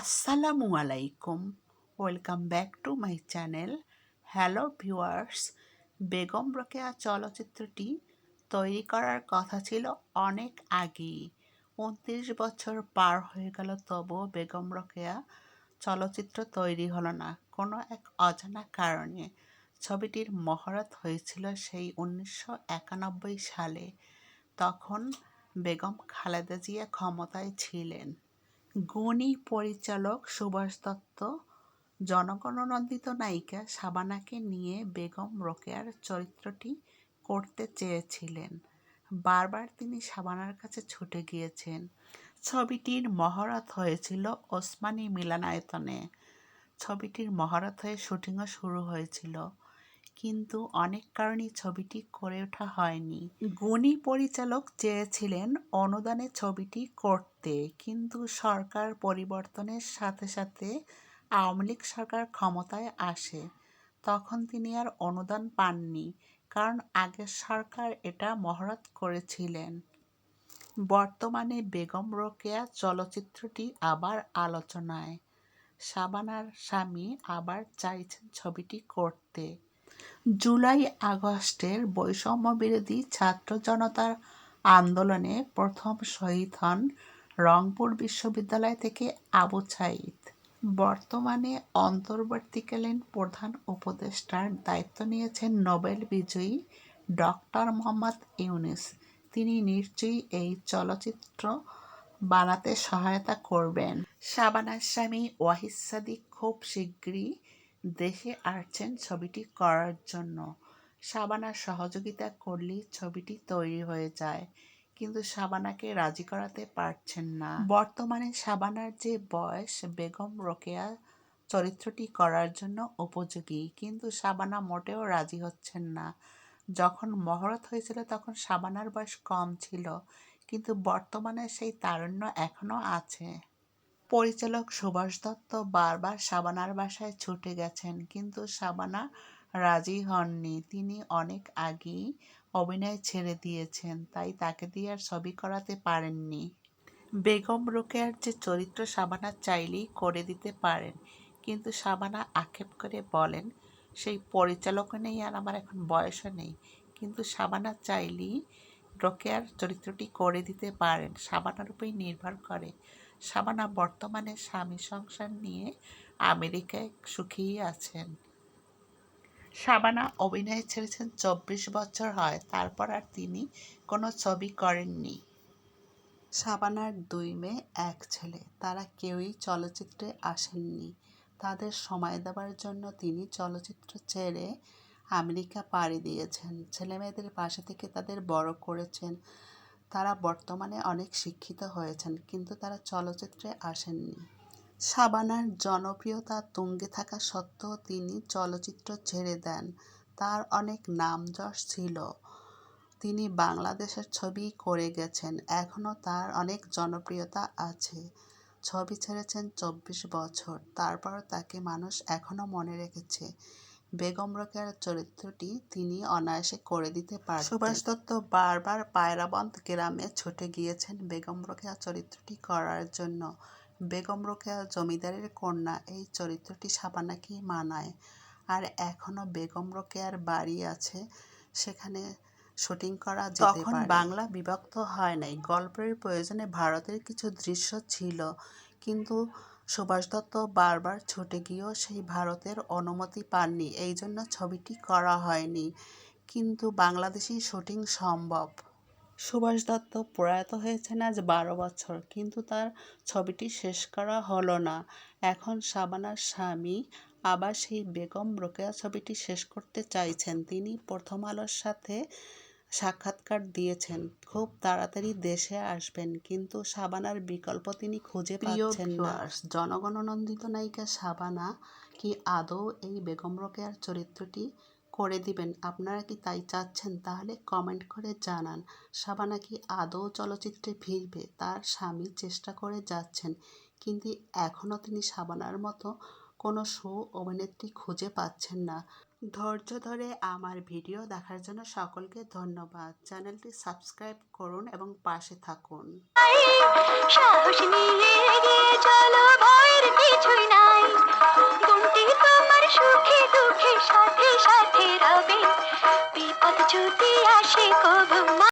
আসসালামু আলাইকুম। Welcome back to my channel hello viewers Begum Rokeya চলচ্চিত্রটি তৈরি করার কথা ছিল অনেক আগেই। উনত্রিশ বছর পার হয়ে গেল, তবুও বেগম রোকেয়া চলচ্চিত্র তৈরি হলো না। কোনো এক অজানা কারণে ছবিটির মহরত হয়েছিল সেই উনিশশো একানব্বই সালে। তখন বেগম খালেদা জিয়া ক্ষমতায় ছিলেন। গুণী পরিচালক সুভাষ দত্ত জনগণনন্দিত নায়িকা শাবানাকে নিয়ে বেগম রোকেয়ার চরিত্রটি করতে চেয়েছিলেন। বারবার তিনি শাবানার কাছে ছুটে গিয়েছেন। ছবিটির মহরত হয়েছিল ওসমানী মিলনায়তনে। ছবিটির মহরত হয়ে শুটিংও শুরু হয়েছিল। কিন্তু অনেক কারণেই ছবিটি করে ওঠা হয়নি। গুণী পরিচালক চেয়েছিলেন অনুদানে ছবিটি করতে, কিন্তু সরকার পরিবর্তনের সাথে সাথে আওয়ামী লীগ সরকার ক্ষমতায় আসে। তখন তিনি আর অনুদান পাননি, কারণ আগের সরকার এটা মহরত করেছিলেন। বর্তমানে বেগম রোকেয়া চলচ্চিত্রটি আবার আলোচনায়। শাবানার স্বামী আবার চাইছেন ছবিটি করতে। জুলাই আগস্টের বৈষম্যবিরোধী ছাত্র জনতার আন্দোলনে প্রথম শহীদ হন রংপুর বিশ্ববিদ্যালয় থেকে আবু ছাইদ বর্তমানে অন্তর্বর্তীকালীন প্রধান উপদেষ্টার দায়িত্ব নিয়েছেন নোবেল বিজয়ী ডক্টর মোহাম্মদ ইউনুস। তিনি নিশ্চয়ই এই চলচ্চিত্র বানাতে সহায়তা করবেন। শাবানার স্বামী ওয়াহিদ সাদিক খুব শীঘ্রই দেশে আসছেন ছবিটি করার জন্য। শাবানার সহযোগিতা করলেই ছবিটি তৈরি হয়ে যায়, কিন্তু শাবানাকে রাজি করাতে পারছেন না। বর্তমানে শাবানার যে বয়স, বেগম রোকেয়া চরিত্রটি করার জন্য উপযোগী, কিন্তু শাবানা মোটেও রাজি হচ্ছেন না। যখন মহরত হয়েছিল তখন শাবানার বয়স কম ছিল, কিন্তু বর্তমানে সেই তারুণ্য এখনও আছে। পরিচালক সুভাষ দত্ত বারবার শাবানার বাসায় ছুটে গেছেন, কিন্তু শাবানা রাজি হননি। তিনি অনেক আগেই অভিনয় ছেড়ে দিয়েছেন, তাই তাকে দিয়ে আর ছবি করাতে পারেননি। বেগম রোকেয়ার যে চরিত্র শাবানা চাইলেই করে দিতে পারেন, কিন্তু শাবানা আক্ষেপ করে বলেন, সেই পরিচালক নেই আর আমার এখন বয়সও নেই। কিন্তু শাবানা চাইলেই রোকেয়ার চরিত্রটি করে দিতে পারেন। শাবানার উপরেই নির্ভর করে শাবানা বর্তমানে স্বামী সংসার নিয়ে আমেরিকায় সুখেই আছেন। শাবানা অভিনয় ছেড়েছেন চব্বিশ বছর হয়, তারপর আর তিনি কোনো ছবি করেননি। শাবানার দুই মেয়ে, এক ছেলে, তারা কেউই চলচ্চিত্রে আসেননি। তাদের সময় দেওয়ার জন্য তিনি চলচ্চিত্র ছেড়ে আমেরিকা পাড়ি দিয়েছেন। ছেলেমেয়েদের পাশে থেকে তাদের বড় করেছেন তারা বর্তমানে অনেক শিক্ষিত হয়েছেন, কিন্তু তারা চলচ্চিত্রে আসেননি। শাবানার জনপ্রিয়তা তুঙ্গে থাকা সত্ত্বেও তিনি চলচ্চিত্র ছেড়ে দেন। তার অনেক নাম যশ ছিল। তিনি বাংলাদেশের ছবি করে গেছেন, এখনও তার অনেক জনপ্রিয়তা আছে। ছবি ছেড়েছেন চব্বিশ বছর, তারপরও তাকে মানুষ এখনও মনে রেখেছে। বেগম রোকেয়ার চরিত্রটি তিনি অনায়াসে করে দিতে পারেন সুভাষ দত্ত বারবার পায়রাবন্ত গ্রামে ছুটে গিয়েছেন বেগম রোকেয়া চরিত্রটি করার জন্য। বেগম রোকেয়া জমিদারের কন্যা এই চরিত্রটি সাবানাকেই মানায়। আর এখনও বেগম রোকেয়ার বাড়ি আছে সেখানে শুটিং করা যেতে পারে। বাংলা বিভক্ত হয় নাই। গল্পের প্রয়োজনে ভারতের কিছু দৃশ্য ছিল কিন্তু সুভাষ দত্ত বারবার ছুটে গিয়েও সেই ভারতের অনুমতি পাননি। এই জন্য ছবিটি করা হয়নি। কিন্তু বাংলাদেশেই শুটিং সম্ভব। সুভাষ দত্ত প্রয়াত হয়েছেন আজ বারো বছর, কিন্তু তার ছবিটি শেষ করা হলো না। এখন শাবানার স্বামী আবার সেই বেগম রোকেয়া ছবিটি শেষ করতে চাইছেন। তিনি প্রথম আলোর সাথে সাক্ষাৎকার দিয়েছেন। খুব তাড়াতাড়ি দেশে আসবেন কিন্তু শাবানার বিকল্প তিনি খুঁজে পাচ্ছেন না। জনগণনন্দিত নায়িকা শাবানা কি আদৌ এই বেগম রোকেয়ার চরিত্রটি করে দিবেন? আপনারা কি তাই চাচ্ছেন? তাহলে কমেন্ট করে জানান। শাবানা কি আদৌ চলচ্চিত্রে ফিরবে? তার স্বামী চেষ্টা করে যাচ্ছেন কিন্তু এখনও তিনি শাবানার মতো কোনো শো অভিনেত্রী খুঁজে পাচ্ছেন না। ধৈর্য ধরে আমার ভিডিও দেখার জন্য সকলকে ধন্যবাদ। চ্যানেলটি সাবস্ক্রাইব করুন এবং পাশে থাকুন। চলো কিছুই নাই। তোমার সাথে সাথে রবে। বিপদ যদি আসে